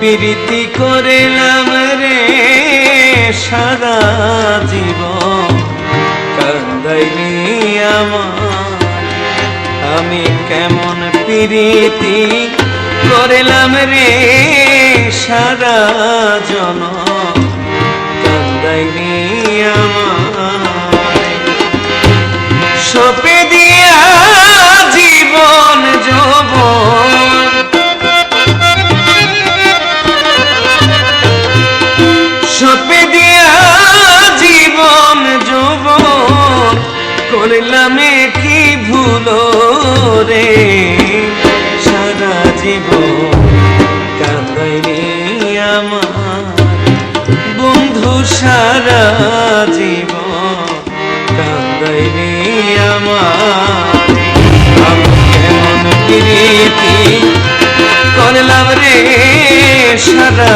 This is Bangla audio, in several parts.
প্রীতি করলাম রে সারা জীবন। কান্দাইনি আমার, আমি কেমন প্রীতি করলাম রে সারা জন কান্দাইনি আমার সারা জীবন কাঁদাইনি আমার। বন্ধু সারা জীবন কাঁদাইনি আমার। করলাম রে সারা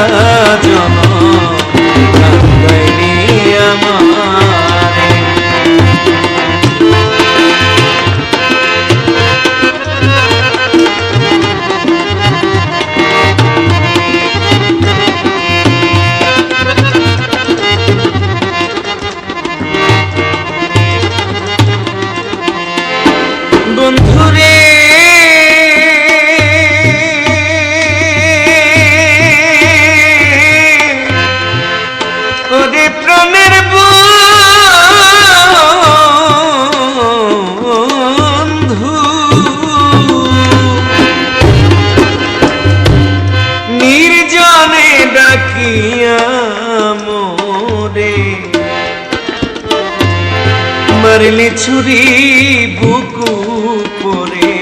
মারলি ছুরি বুকু পরে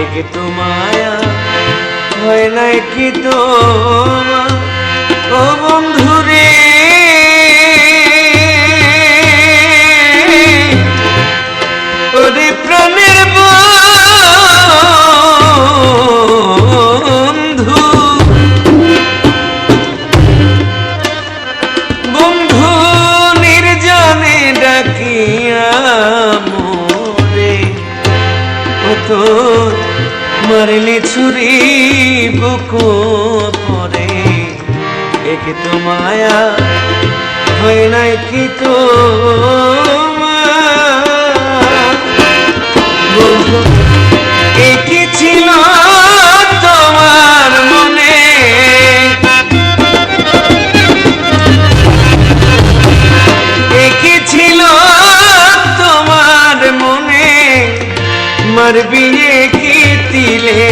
একে তো মায়া হয় নাই কি তো ও বন্ধুরে মারলি ছুরি বুকু পরে। একে তো মায়া হয় নাই কি তো বিয়ে কি তিলে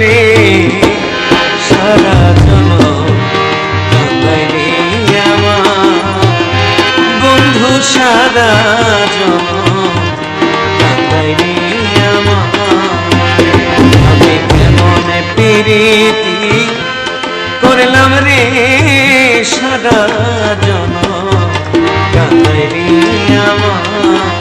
রে সারা বন্ধু সারা আমি কেমন প্রীতি করলাম রে সারা জন কাঁদাইনি আমার।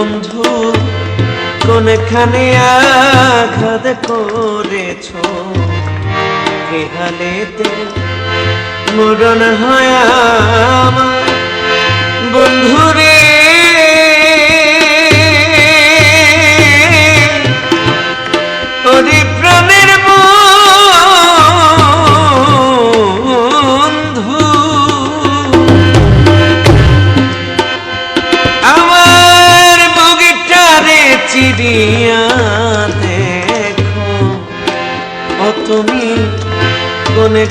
বন্ধু কোনখানে আঘাত করেছ? কি হালেতে মরণ হয় আমার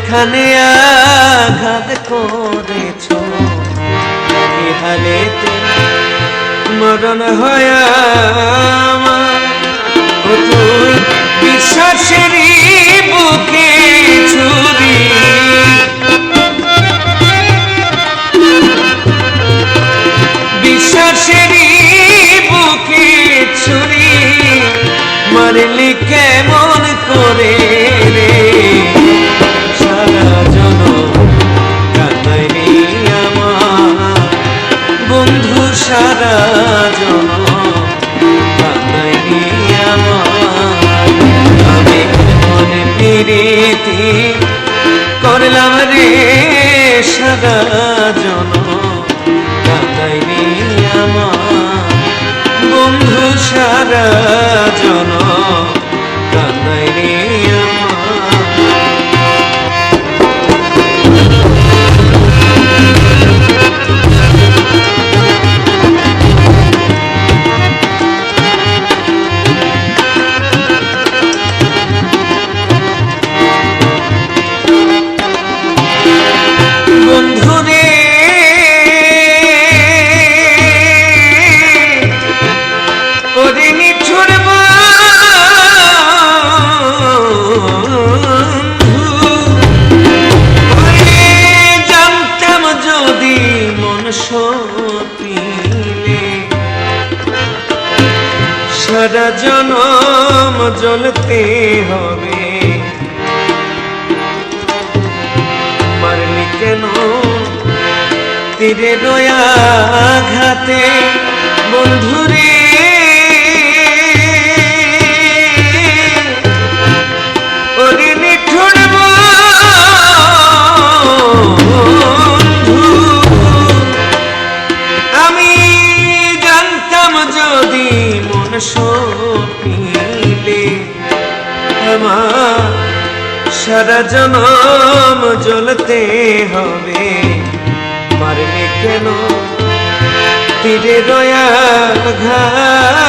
কোনখানে আঘাত করেছ। হালেতে মরণ হয় বিশ্বাসেরই বুকে ছুরি। বিশ্বাসেরই বুকে ছুরি। মারলি কেমন করে সারা আমি মনে প্রীতি করলাম রে সারা জন। কান্দাইনি আমার। বন্ধু সারা সপিলে সারা জনম জ্বলতে হবে। মারলি কেন? তীরে দয়া ঘাতে বন্ধুরে সপিলে আমার সারা জনম জ্বলতে হবে। মারবে কেন তীরে দয়া ঘাতে